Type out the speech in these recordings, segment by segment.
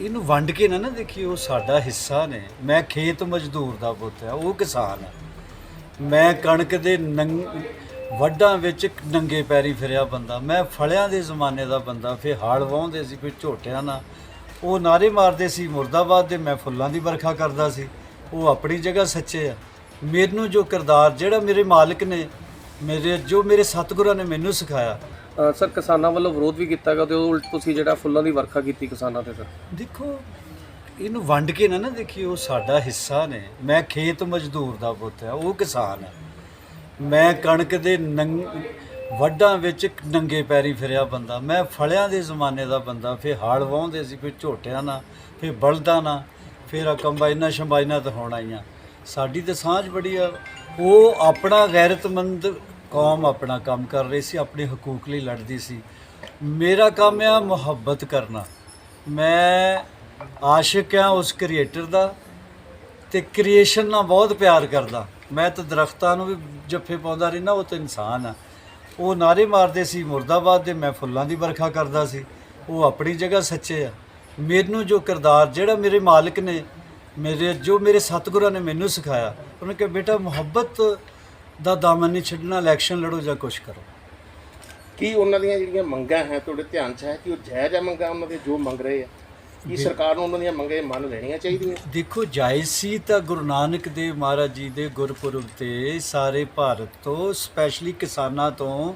ਇਹਨੂੰ ਵੰਡ ਕੇ ਨਾ ਨਾ ਦੇਖੀ ਉਹ ਸਾਡਾ ਹਿੱਸਾ ਨੇ। ਮੈਂ ਖੇਤ ਮਜ਼ਦੂਰ ਦਾ ਪੁੱਤ ਆ, ਉਹ ਕਿਸਾਨ ਆ। ਮੈਂ ਕਣਕ ਦੇ ਨੰਗ, ਵੱਡਾਂ ਵਿੱਚ ਨੰਗੇ ਪੈਰੀ ਫਿਰਿਆ ਬੰਦਾ। ਮੈਂ ਫਲਿਆਂ ਦੇ ਜ਼ਮਾਨੇ ਦਾ ਬੰਦਾ ਫੇ ਹਾਲ ਵਾਹੁੰਦੇ ਸੀ ਕੋਈ ਝੋਟਿਆਂ ਨਾਲ। ਉਹ ਨਾਰੇ ਮਾਰਦੇ ਸੀ, ਮੁਰਦਾਬਾਦ ਦੇ, ਮੈਂ ਫੁੱਲਾਂ ਦੀ ਵਰਖਾ ਕਰਦਾ ਸੀ। ਉਹ ਆਪਣੀ ਜਗ੍ਹਾ ਸੱਚੇ ਆ। ਮੈਨੂੰ ਜੋ ਕਿਰਦਾਰ, ਜਿਹੜਾ ਮੇਰੇ ਮਾਲਕ ਨੇ, ਮੇਰੇ, ਜੋ ਮੇਰੇ ਸਤਿਗੁਰਾਂ ਨੇ ਮੈਨੂੰ ਸਿਖਾਇਆ ਸਰ, ਕਿਸਾਨਾਂ ਵੱਲੋਂ ਵਿਰੋਧ ਵੀ ਕੀਤਾ ਗਿਆ ਤੇ ਉਹ ਉਲਟ ਤੁਸੀਂ ਜਿਹੜਾ ਫੁੱਲਾਂ ਦੀ ਵਰਖਾ ਕੀਤੀ ਕਿਸਾਨਾਂ ਤੇ ਸਰ ਦੇਖੋ, ਇਹਨੂੰ ਵੰਡ ਕੇ ਨਾ ਨਾ ਦੇਖੀ ਉਹ ਸਾਡਾ ਹਿੱਸਾ ਨੇ। ਮੈਂ ਖੇਤ ਮਜ਼ਦੂਰ ਦਾ ਪੁੱਤ ਆ, ਉਹ ਕਿਸਾਨ ਹੈ ਮੈਂ ਕਣਕ ਦੇ ਨੰਗ, ਵੱਡਾਂ ਵਿੱਚ ਨੰਗੇ ਪੈਰੀ ਫਿਰਿਆ ਬੰਦਾ। ਮੈਂ ਫਲਿਆਂ ਦੇ ਜ਼ਮਾਨੇ ਦਾ ਬੰਦਾ, ਫਿਰ ਹਾਲ ਵਾਹੁੰਦੇ ਸੀ, ਫਿਰ ਝੋਟਿਆਂ ਨਾਲ, ਫਿਰ ਬਲਦਾਂ ਨਾਲ, ਫਿਰ ਆ ਕੰਬਾਈਨਾਂ ਸ਼ੰਬਾਈਨਾਂ ਤੇ ਹੁਣ ਆਈਆਂ। ਸਾਡੀ ਤੇ ਸਾਂਝ ਬੜੀ ਆ। ਉਹ ਆਪਣਾ ਗੈਰਤਮੰਦ ਕੌਮ ਆਪਣਾ ਕੰਮ ਕਰ ਰਹੀ ਸੀ, ਆਪਣੇ ਹਕੂਕ ਲਈ ਲੜਦੀ ਸੀ। ਮੇਰਾ ਕੰਮ ਆ ਮੁਹੱਬਤ ਕਰਨਾ। ਮੈਂ ਆਸ਼ਿਕ ਆ, ਉਸ ਕ੍ਰੀਏਟਰ ਦਾ, ਤੇ ਕ੍ਰੀਏਸ਼ਨ ਨਾਲ ਬਹੁਤ ਪਿਆਰ ਕਰਦਾ। ਮੈਂ ਤਾਂ ਦਰਖਤਾਂ ਨੂੰ ਵੀ ਜੱਫੇ ਪਾਉਂਦਾ ਰਹਿਣਾ ਉਹ ਤਾਂ ਇਨਸਾਨ ਆ। ਉਹ ਨਾਰੇ ਮਾਰਦੇ ਸੀ, ਮੁਰਦਾਬਾਦ ਦੇ ਮੈਂ ਫੁੱਲਾਂ ਦੀ ਵਰਖਾ ਕਰਦਾ ਸੀ। ਉਹ ਆਪਣੀ ਜਗ੍ਹਾ ਸੱਚੇ ਆ। ਮੈਨੂੰ ਜੋ ਕਿਰਦਾਰ, ਜਿਹੜਾ ਮੇਰੇ ਮਾਲਕ ਨੇ, ਮੇਰੇ, ਜੋ ਮੇਰੇ ਸਤਿਗੁਰਾਂ ਨੇ ਮੈਨੂੰ ਸਿਖਾਇਆ, ਉਹਨੇ ਕਿਹਾ, ਬੇਟਾ, ਮੁਹੱਬਤ ਦਾ ਦਾਮਨ ਨਹੀਂ ਛੱਡਣਾ ਇਲੈਕਸ਼ਨ ਲੜੋ ਜਾਂ ਕੁਛ ਕਰੋ। ਕੀ ਉਹਨਾਂ ਦੀਆਂ ਜਿਹੜੀਆਂ ਮੰਗਾਂ ਹੈ ਤੁਹਾਡੇ ਧਿਆਨ 'ਚ ਹੈ ਕਿ ਉਹ ਜਾਇਜ਼ ਹੈ ਮੰਗਾਂ ਉਹਨਾਂ ਦੇ ਜੋ ਮੰਗ ਰਹੇ ਆ? ਕੀ ਸਰਕਾਰ ਨੂੰ ਉਹਨਾਂ ਦੀਆਂ ਮੰਗਾਂ ਮੰਨ ਲੈਣੀਆਂ ਚਾਹੀਦੀਆਂ? ਦੇਖੋ ਜਾਇਜ਼ ਸੀ ਤਾਂ ਗੁਰੂ ਨਾਨਕ ਦੇਵ ਮਹਾਰਾਜ ਜੀ ਦੇ ਗੁਰਪੁਰਬ ਤੇ ਸਾਰੇ ਭਾਰਤ ਤੋਂ ਸਪੈਸ਼ਲੀ ਕਿਸਾਨਾਂ ਤੋਂ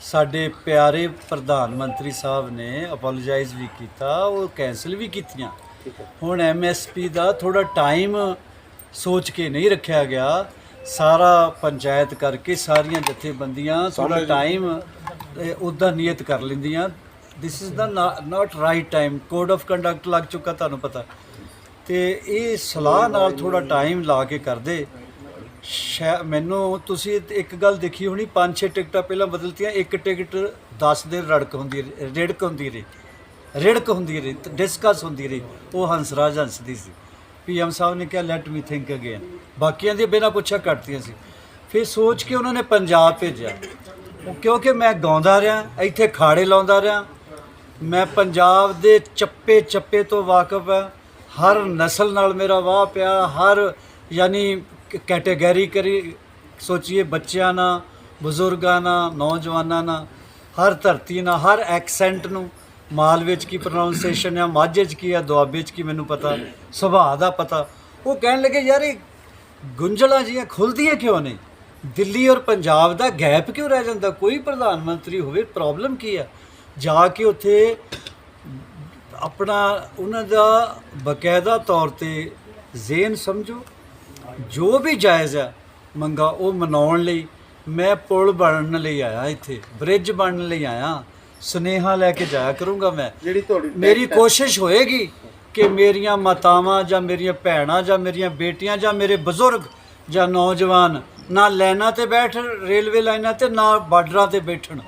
ਸਾਡੇ ਪਿਆਰੇ ਪ੍ਰਧਾਨ ਮੰਤਰੀ ਸਾਹਿਬ ਨੇ ਅਪੋਲੋਜਾਈਜ਼ ਵੀ ਕੀਤਾ ਉਹ ਕੈਨਸਲ ਵੀ ਕੀਤੀਆਂ। ਹੁਣ ਐਮਐਸਪੀ ਦਾ ਥੋੜਾ ਟਾਈਮ ਸੋਚ ਕੇ ਨਹੀਂ ਰੱਖਿਆ ਗਿਆ। ਸਾਰਾ ਪੰਚਾਇਤ ਕਰਕੇ ਸਾਰੀਆਂ ਜਥੇਬੰਦੀਆਂ ਥੋੜਾ ਟਾਈਮ ਉਦਾਂ ਨਿਯਤ ਕਰ ਲੈਂਦੀਆਂ। This is the not right time code of conduct ਲੱਗ ਚੁੱਕਾ ਤੁਹਾਨੂੰ ਪਤਾ। ਤੇ ਇਹ ਸਲਾਹ ਨਾਲ ਥੋੜਾ ਟਾਈਮ ਲਾ ਕੇ ਕਰਦੇ। ਮੈਨੂੰ ਤੁਸੀਂ ਇੱਕ ਗੱਲ ਦੇਖੀ ਹੋਣੀ ਪੰਜ ਛੇ ਟਿਕਟਾਂ ਪਹਿਲਾਂ ਬਦਲਤੀਆਂ ਇੱਕ ਟਿਕਟ 10 ਦਿਨ ਰੜਕ ਹੁੰਦੀ ਰਿੜਕ ਹੁੰਦੀ ਰਹੀ। ਰਿੜਕ ਹੁੰਦੀ ਰਹੀ ਡਿਸਕਸ ਹੁੰਦੀ ਰਹੀ। ਉਹ ਹੰਸਰਾਜ ਹੰਸ ਦੀ ਸੀ। ਪੀਐਮ ਸਾਹਿਬ ਨੇ ਕਿਹਾ ਲੈਟ ਮੀ ਥਿੰਕ ਅਗੇਨ ਬਾਕੀਆਂ ਦੀ ਬਿਨਾਂ ਪੁੱਛਿਆ ਕੱਟਤੀਆਂ ਸੀ। ਫਿਰ ਸੋਚ ਕੇ ਉਹਨਾਂ ਨੇ ਪੰਜਾਬ ਭੇਜਿਆ। ਕਿਉਂਕਿ ਮੈਂ ਗਾਉਂਦਾ ਰਿਹਾ, ਇੱਥੇ ਖਾੜੇ ਲਾਉਂਦਾ ਰਿਹਾ, ਮੈਂ ਪੰਜਾਬ ਦੇ ਚੱਪੇ ਚੱਪੇ ਤੋਂ ਵਾਕਿਫ ਹਾਂ। ਹਰ ਨਸਲ ਨਾਲ ਮੇਰਾ ਵਾਹ ਪਿਆ, ਹਰ ਯਾਨੀ ਕੈਟਾਗਰੀ ਕਰੀ, ਸੋਚੀਏ ਬੱਚਿਆਂ ਨਾਲ, ਬਜ਼ੁਰਗਾਂ ਨਾਲ, ਨੌਜਵਾਨਾਂ ਨਾਲ, ਹਰ ਧਰਤੀ ਨਾਲ, ਹਰ ਐਕਸੈਂਟ ਨੂੰ। ਮਾਲ ਵਿੱਚ ਕੀ ਪ੍ਰੋਨਾਂਸੀਏਸ਼ਨ ਆ, ਮਾਝੇ 'ਚ ਕੀ ਆ, ਦੁਆਬੇ 'ਚ ਕੀ ਮੈਨੂੰ ਪਤਾ, ਸੁਭਾਅ ਦਾ ਪਤਾ। ਉਹ ਕਹਿਣ ਲੱਗੇ, ਯਾਰ ਇਹ ਗੁੰਝਲਾਂ ਜੀਆਂ ਖੁੱਲਦੀਆਂ ਕਿਉਂ ਨਹੀਂ ਦਿੱਲੀ ਔਰ ਪੰਜਾਬ ਦਾ ਗੈਪ ਕਿਉਂ ਰਹਿ ਜਾਂਦਾ? ਕੋਈ ਪ੍ਰਧਾਨ ਮੰਤਰੀ ਹੋਵੇ ਪ੍ਰੋਬਲਮ ਕੀ ਆ? ਜਾ ਕੇ ਉੱਥੇ ਆਪਣਾ ਉਹਨਾਂ ਦਾ ਬਕਾਇਦਾ ਤੌਰ ਤੇ ਜ਼ੇਨ ਸਮਝੋ, ਜੋ ਵੀ ਜਾਇਜ਼ ਆ, ਮੰਗਾ ਉਹ ਮਨਾਉਣ ਲਈ ਮੈਂ ਪੁਲ ਬਣਨ ਲਈ ਆਇਆ ਇੱਥੇ, ਬ੍ਰਿਜ ਬਣਨ ਲਈ ਆਇਆ। ਸੁਨੇਹਾ ਲੈ ਕੇ ਜਾਇਆ ਕਰੂੰਗਾ ਮੈਂ। ਜਿਹੜੀ ਤੁਹਾਡੀ ਮੇਰੀ ਕੋਸ਼ਿਸ਼ ਹੋਏਗੀ ਕਿ ਮੇਰੀਆਂ ਮਾਤਾਵਾਂ ਜਾਂ ਮੇਰੀਆਂ ਭੈਣਾਂ ਜਾਂ ਮੇਰੀਆਂ ਬੇਟੀਆਂ ਜਾਂ ਮੇਰੇ ਬਜ਼ੁਰਗ ਜਾਂ ਨੌਜਵਾਨ ਨਾ ਲਾਈਨਾਂ ਤੇ ਬੈਠ ਰੇਲਵੇ ਲਾਈਨਾਂ ਤੇ ਨਾ ਬਾਰਡਰਾਂ ਤੇ ਬੈਠਣ।